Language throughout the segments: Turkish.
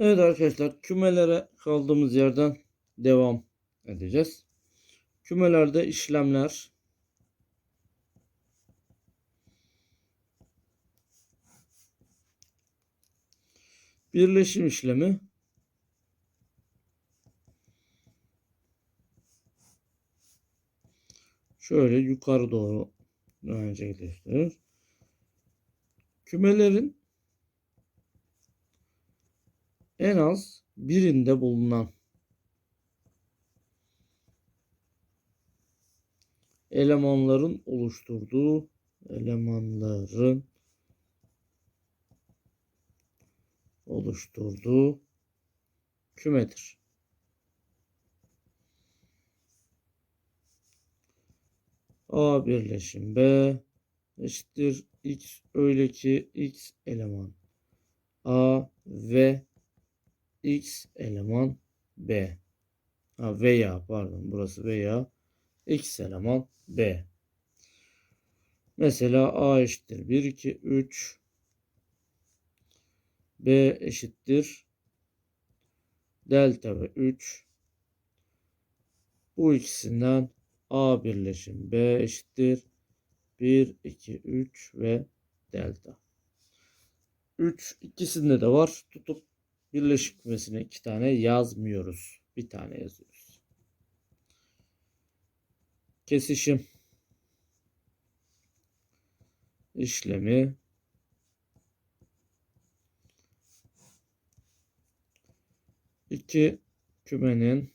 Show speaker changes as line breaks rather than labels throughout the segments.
Evet arkadaşlar kümelere kaldığımız yerden devam edeceğiz. Kümelerde işlemler birleşim işlemi şöyle yukarı doğru gerçekleştirir. Kümelerin en az birinde bulunan elemanların oluşturduğu elemanların oluşturduğu kümedir. A birleşim B eşittir x öyle ki x eleman A ve x eleman B. Ha, veya pardon burası veya x eleman B. Mesela A eşittir 1, 2, 3. B eşittir delta ve 3. Bu ikisinden A birleşim B eşittir 1, 2, 3 ve delta. 3 ikisinde de var. Tutup birleşik kümesine iki tane yazmıyoruz. Bir tane yazıyoruz. Kesişim işlemi iki kümenin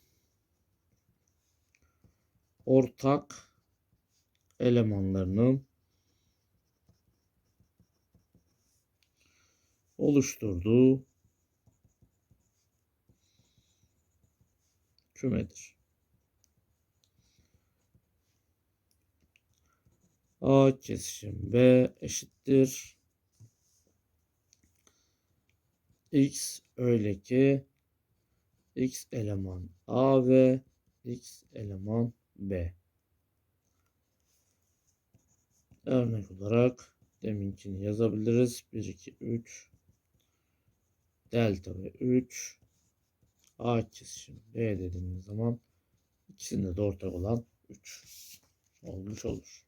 ortak elemanlarının oluşturduğu kümedir. A kesişim B eşittir. X öyle ki X eleman A ve X eleman B. Örnek olarak deminkini yazabiliriz. 1, 2, 3 delta ve 3 A kesişim B dediğimiz zaman ikisinde de ortak olan 3 olmuş olur.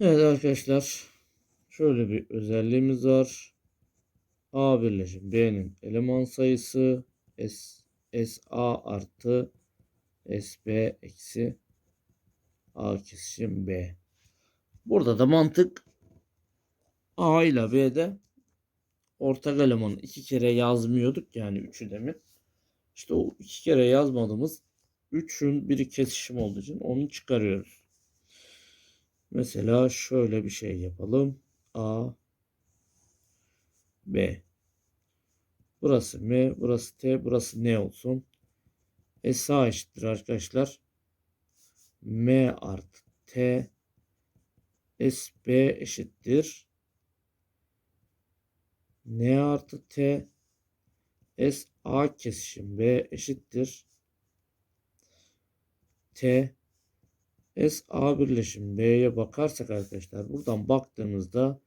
Evet arkadaşlar şöyle bir özelliğimiz var. A birleşim B'nin eleman sayısı S, SA artı SB eksi A kesişim B. Burada da mantık A ile B'de ortak elemanı iki kere yazmıyorduk yani üçü demin. İşte o iki kere yazmadığımız üçün biri kesişim olduğu için onu çıkarıyoruz. Mesela şöyle bir şey yapalım. A B Burası M, burası T, burası N olsun. SA eşittir arkadaşlar. M artı T SB eşittir. N artı T SA kesişim B eşittir. T SA birleşim B'ye bakarsak arkadaşlar buradan baktığımızda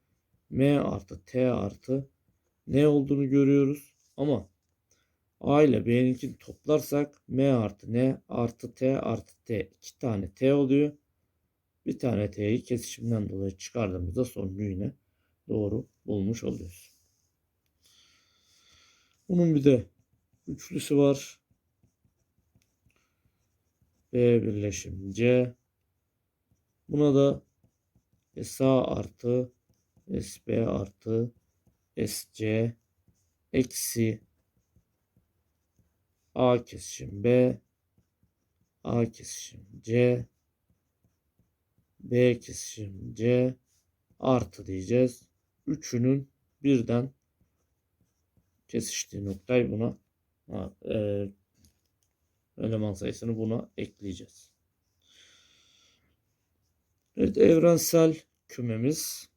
M artı T artı ne olduğunu görüyoruz. Ama A ile B'ninkini toplarsak M artı N artı T artı T. iki tane T oluyor. Bir tane T'yi kesişimden dolayı çıkardığımızda sonucu yine doğru bulmuş oluyoruz. Bunun bir de üçlüsü var. B birleşim C. Buna da SA artı SB artı SC eksi A kesişim B A kesişim C B kesişim C artı diyeceğiz. Üçünün birden kesiştiği noktayı buna ha, e, eleman sayısını buna ekleyeceğiz. Evet evrensel kümemiz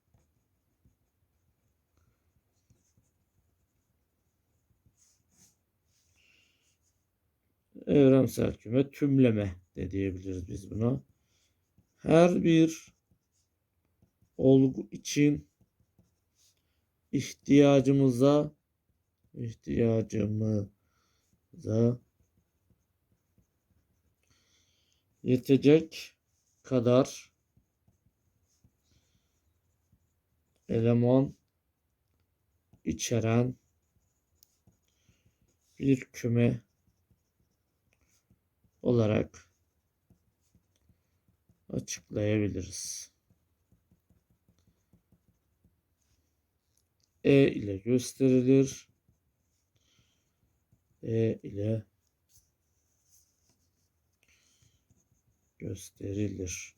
evrensel küme tümleme de diyebiliriz biz buna. Her bir olgu için ihtiyacımıza ihtiyacımıza yetecek kadar eleman içeren bir küme olarak açıklayabiliriz. E ile gösterilir. E ile gösterilir.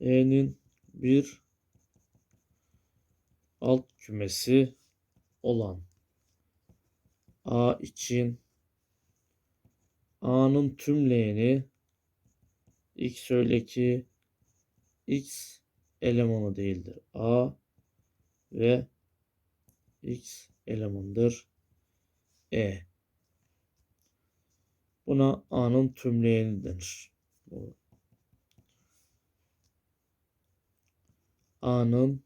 E'nin bir alt kümesi olan A için A'nın tümleyeni X öyle ki X elemanı değildir. A ve X elemandır. E. Buna A'nın tümleyeni denir. A'nın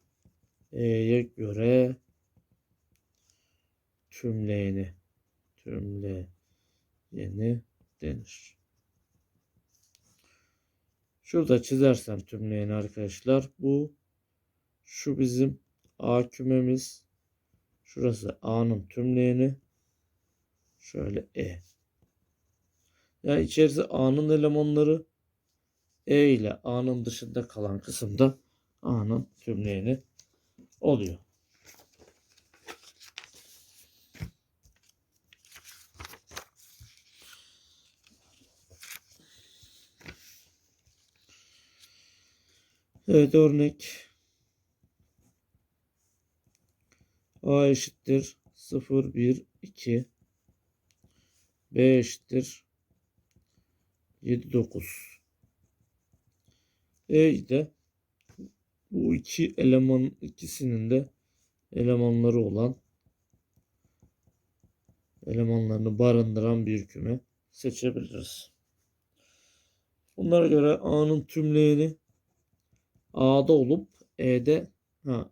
E'ye göre tümleyeni tümleyeni denir. Şurada çizersem tümleyeni arkadaşlar bu şu bizim A kümemiz şurası A'nın tümleyeni şöyle E. Yani içerisi A'nın elemanları E ile A'nın dışında kalan kısımda A'nın tümleyeni oluyor. Evet örnek. A eşittir 0 1 2 B eşittir 7 9 E de bu iki eleman ikisinin de elemanları olan elemanlarını barındıran bir küme seçebiliriz. Bunlara göre A'nın tümleyeni A'da olup E'de ha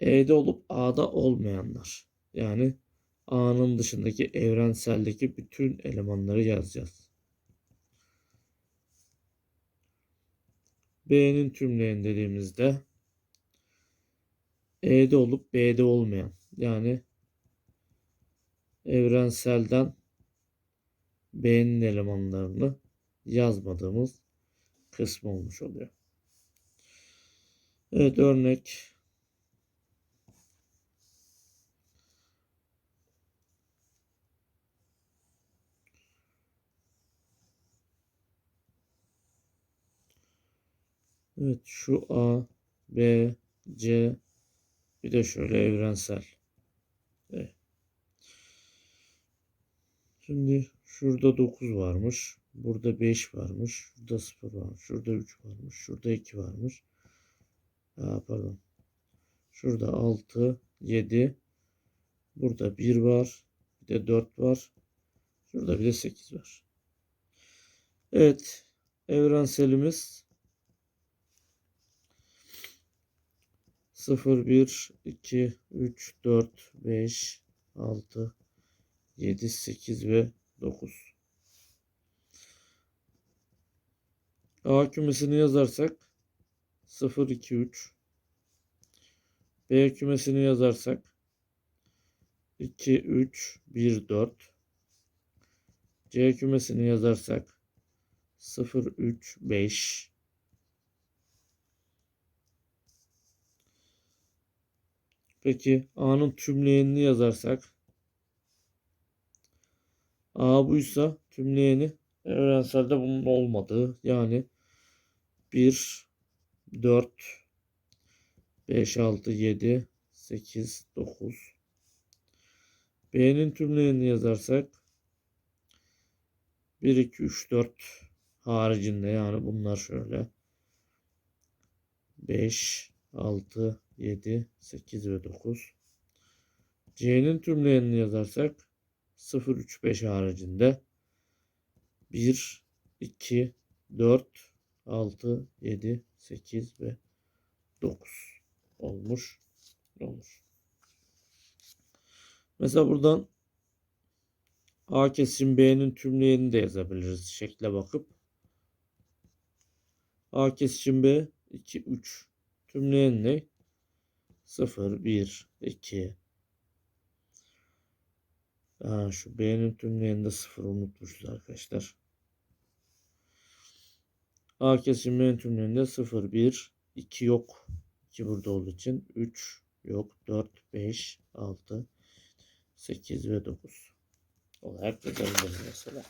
E'de olup A'da olmayanlar. Yani A'nın dışındaki evrenseldeki bütün elemanları yazacağız. B'nin tümleyen dediğimizde E'de olup B'de olmayan yani evrenselden B'nin elemanlarını yazmadığımız kısmı olmuş oluyor. Evet örnek Evet şu A, B, C bir de şöyle evrensel. Evet. Şimdi şurada 9 varmış. Burada 5 varmış. Şurada 0 varmış. Şurada 3 varmış. Şurada 2 varmış. Aa, pardon. Şurada 6, 7. Burada 1 var. Bir de 4 var. Şurada bir de 8 var. Evet. Evrenselimiz 0, 1, 2, 3, 4, 5, 6, 7, 8 ve 9. A kümesini yazarsak 0, 2, 3. B kümesini yazarsak 2, 3, 1, 4. C kümesini yazarsak 0, 3, 5. Peki A'nın tümleyenini yazarsak A buysa tümleyeni evrenselde bunun olmadığı yani 1 4 5 6 7 8 9 B'nin tümleyenini yazarsak 1 2 3 4 haricinde yani bunlar şöyle. 5 6 7, 8 ve 9. C'nin tümleyenini yazarsak 0, 3, 5 haricinde. 1, 2, 4, 6, 7, 8 ve 9 olmuş olur. Mesela buradan A kesim B'nin tümleyenini de yazabiliriz şekle bakıp. A kesişim B 2 3 tümleyen ne? 0 1 2 Aa, şu B'nin tümleyeninde 0 unutmuşuz arkadaşlar. A kesişim B'nin tümleyeninde 0 1 2 yok. 2 burada olduğu için 3 yok. 4 5 6 8 ve 9 olarak yazabiliriz mesela.